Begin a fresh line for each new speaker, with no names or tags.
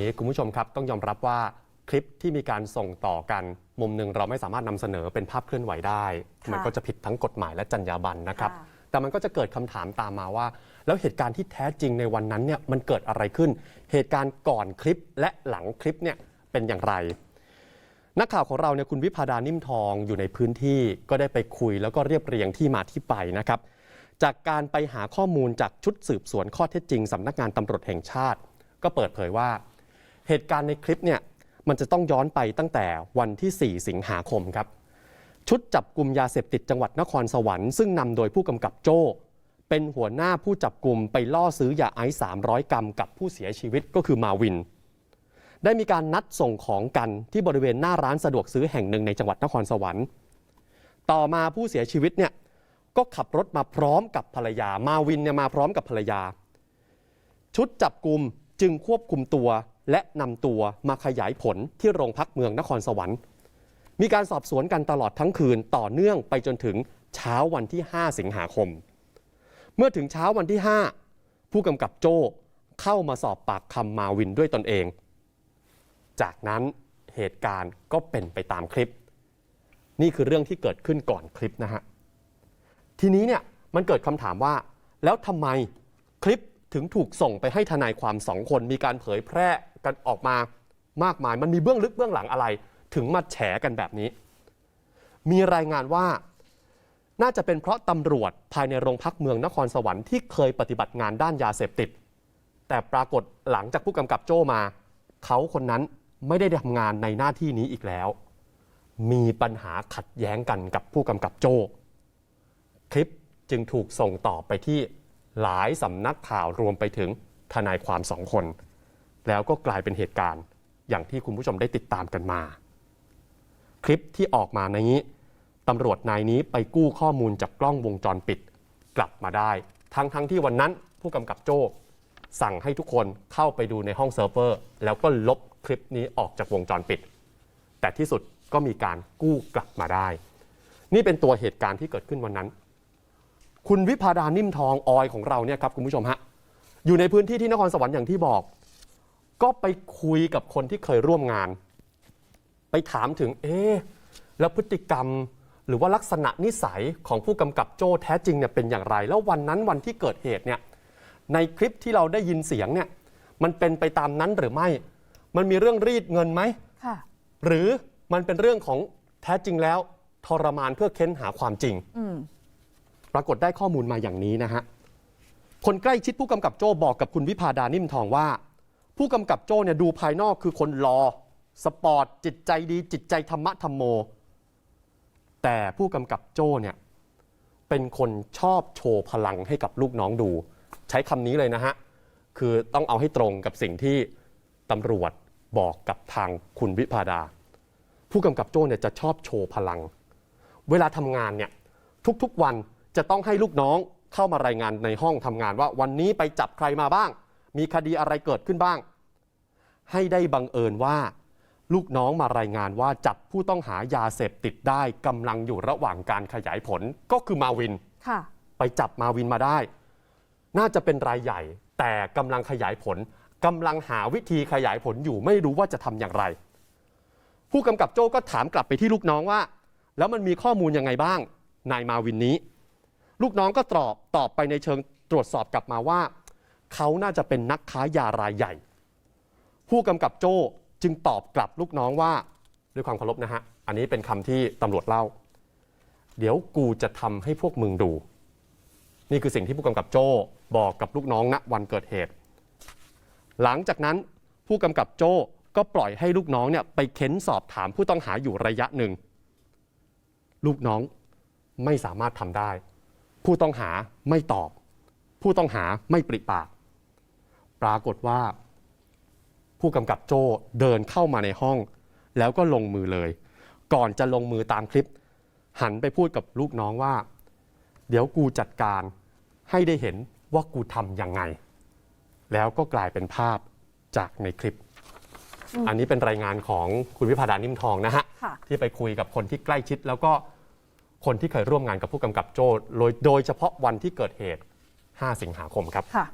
นี้คุณผู้ชมครับต้องยอมรับว่าคลิปที่มีการส่งต่อกัน มุมหนึ่งเราไม่สามารถนำเสนอเป็นภาพเคลื่อนไหวได้
ค่ะ
มันก็จะผิดทั้งกฎหมายและจรรยาบรรณนะครับ
ค่ะ
แต่มันก็จะเกิดคำถามตามมาว่า แล้วเหตุการณ์ที่แท้จริงในวันนั้นเนี่ยมันเกิดอะไรขึ้น เหตุการณ์ก่อนคลิปและหลังคลิปเนี่ยเป็นอย่างไร นักข่าวของเราเนี่ยคุณวิพาดานิ่มทองอยู่ในพื้นที่ก็ได้ไปคุย แล้วก็เรียบเรียงที่มาที่ไปนะครับ จากการไปหาข้อมูลจากชุดสืบสวนข้อเท็จจริงสำนักงานตำรวจแห่งชาติ ก็เปิดเผยว่า เหตุการณ์ในคลิปเนี่ยมันจะต้องย้อนไปตั้งแต่วันที่ 4 สิงหาคมครับ ชุดจับกลุ่มยาเสพติดจังหวัดนครสวรรค์ซึ่งนำโดยผู้กำกับโจ้ เป็นหัวหน้าผู้จับกลุ่มไปล่อซื้อยาไอซ์300 กรัมกับผู้เสียชีวิตก็คือมาวิน ได้มีการนัดส่งของกันที่บริเวณหน้าร้านสะดวกซื้อแห่งหนึ่งในจังหวัดนครสวรรค์ ต่อมาผู้เสียชีวิตเนี่ยก็ขับรถมาพร้อมกับภรรยา มาวินเนี่ยมาพร้อมกับภรรยา ชุดจับกลุ่มจึงควบคุมตัว และนำตัวมาขยายผลที่โรงพักเมืองนครสวรรค์ มีการสอบสวนกันตลอดทั้งคืนต่อเนื่องไปจนถึงเช้าวันที่ 5 สิงหาคม เมื่อถึงเช้าวันที่ 5 ผู้กำกับโจ้เข้ามาสอบปากคำมาวินด้วยตนเอง จากนั้นเหตุการณ์ก็เป็นไปตามคลิป นี่คือเรื่องที่เกิดขึ้นก่อนคลิปนะฮะ ทีนี้เนี่ยมันเกิดคำถามว่า แล้วทำไมคลิป ถึงถูกส่งไปให้ทนายความสองคน มีการเผยแพร่กันออกมามากมาย มันมีเบื้องลึกเบื้องหลังอะไร ถึงมาแฉกันแบบนี้ มีรายงานว่าน่าจะเป็นเพราะตำรวจภายในโรงพักเมืองนครสวรรค์ที่เคยปฏิบัติงานด้านยาเสพติด แต่ปรากฏหลังจากผู้กำกับโจ้มา เขาคนนั้นไม่ได้ทำงานในหน้าที่นี้อีกแล้ว มีปัญหาขัดแย้งกันกับผู้กำกับโจ้ คลิปจึงถูกส่งต่อไปที่ หลายสำนักข่าวรวมไปถึงทนายความสองคน แล้วก็กลายเป็นเหตุการณ์ อย่างที่คุณผู้ชมได้ติดตามกันมา คลิปที่ออกมาในนี้ตำรวจนายนี้ไปกู้ข้อมูลจากกล้องวงจรปิดกลับมาได้ ทั้งทั้งที่วันนั้นผู้กำกับโจ้สั่งให้ทุกคนเข้าไปดูในห้องเซิร์ฟเวอร์ แล้วก็ลบคลิปนี้ออกจากวงจรปิด แต่ที่สุดก็มีการกู้กลับมาได้ นี่เป็นตัวเหตุการณ์ที่เกิดขึ้นวันนั้น คุณวิพาดานิ่มทองออยของเราเนี่ยครับคุณผู้ชมฮะอยู่ในพื้นที่ที่นครสวรรค์อย่างที่บอก ก็ไปคุยกับคนที่เคยร่วมงาน ไปถามถึงเอ๊ะแล้วพฤติกรรมหรือว่าลักษณะนิสัยของผู้กำกับโจ้แท้จริงเนี่ยเป็นอย่างไร แล้ววันนั้นวันที่เกิดเหตุเนี่ยในคลิปที่เราได้ยินเสียงเนี่ยมันเป็นไปตามนั้นหรือไม่ มันมีเรื่องรีดเงินไหม
ค่ะ
หรือมันเป็นเรื่องของแท้จริงแล้วทรมานเพื่อเค้นหาความจริง
อืม
ป รากฏได้ข้อมูลมาอย่างนี้นะฮะคนใกล้ชิดผู้กำกับโจ้บอกกับคุณวิพาดานิ่มทองว่า ผู้กำกับโจ้เนี่ยดูภายนอกคือคนรอ สปอร์ต จิตใจดี จิตใจธรรมะธรรมโม แต่ผู้กำกับโจ้เนี่ยเป็นคนชอบโชว์พลังให้กับลูกน้องดู ใช้คำนี้เลยนะฮะ คือต้องเอาให้ตรงกับสิ่งที่ตำรวจบอกกับทางคุณวิพาดา ผู้กำกับโจ้เนี่ยจะชอบโชว์พลัง เวลาทำงานเนี่ยทุกๆวัน จะต้องให้ลูกน้องเข้ามารายงานในห้องทำงานว่าวันนี้ไปจับใครมาบ้าง มีคดีอะไรเกิดขึ้นบ้าง ให้ได้บังเอิญว่า ลูกน้องมารายงานว่าจับผู้ต้องหายาเสพติดได้กำลังอยู่ระหว่างการขยายผลก็คือมาวิน
ค่ะ
ไปจับมาวินมาได้ น่าจะเป็นรายใหญ่ แต่กำลังขยายผลกำลังหาวิธีขยายผลอยู่ไม่รู้ว่าจะทำอย่างไร ผู้กำกับโจ้ก็ถามกลับไปที่ลูกน้องว่า แล้วมันมีข้อมูลยังไงบ้าง นายมาวินนี้ ลูกน้องก็ตอบตอบไปในเชิงตรวจสอบกลับมาว่า เขาน่าจะเป็นนักค้ายารายใหญ่ ผู้กำกับโจ้จึงตอบกลับลูกน้องว่าด้วยความเคารพนะฮะ อันนี้เป็นคำที่ตำรวจเล่า เดี๋ยวกูจะทำให้พวกมึงดู นี่คือสิ่งที่ผู้กำกับโจ้บอกกับลูกน้องณวันเกิดเหตุ หลังจากนั้นผู้กำกับโจ้ก็ปล่อยให้ลูกน้องเนี่ยไปเค้นสอบถามผู้ต้องหาอยู่ระยะหนึ่ง ลูกน้องไม่สามารถทำได้ ผู้ต้องหาไม่ตอบ ผู้ต้องหาไม่ปริปาก ปรากฏว่า ผู้กำกับโจ้เดินเข้ามาในห้อง แล้วก็ลงมือเลย ก่อนจะลงมือตามคลิป หันไปพูดกับลูกน้องว่า เดี๋ยวกูจัดการให้ได้เห็นว่ากูทำยังไง แล้วก็กลายเป็นภาพจากในคลิป
อืม
อันนี้เป็นรายงานของคุณวิพาดานิ่มทองนะฮะ
ค่ะ
ที่ไปคุยกับคนที่ใกล้ชิดแล้วก็ คนที่เคยร่วมงานกับผู้กำกับโจ้โดยโดยเฉพาะวันที่เกิดเหตุ 5 สิงหาคมครับ
ค่ะ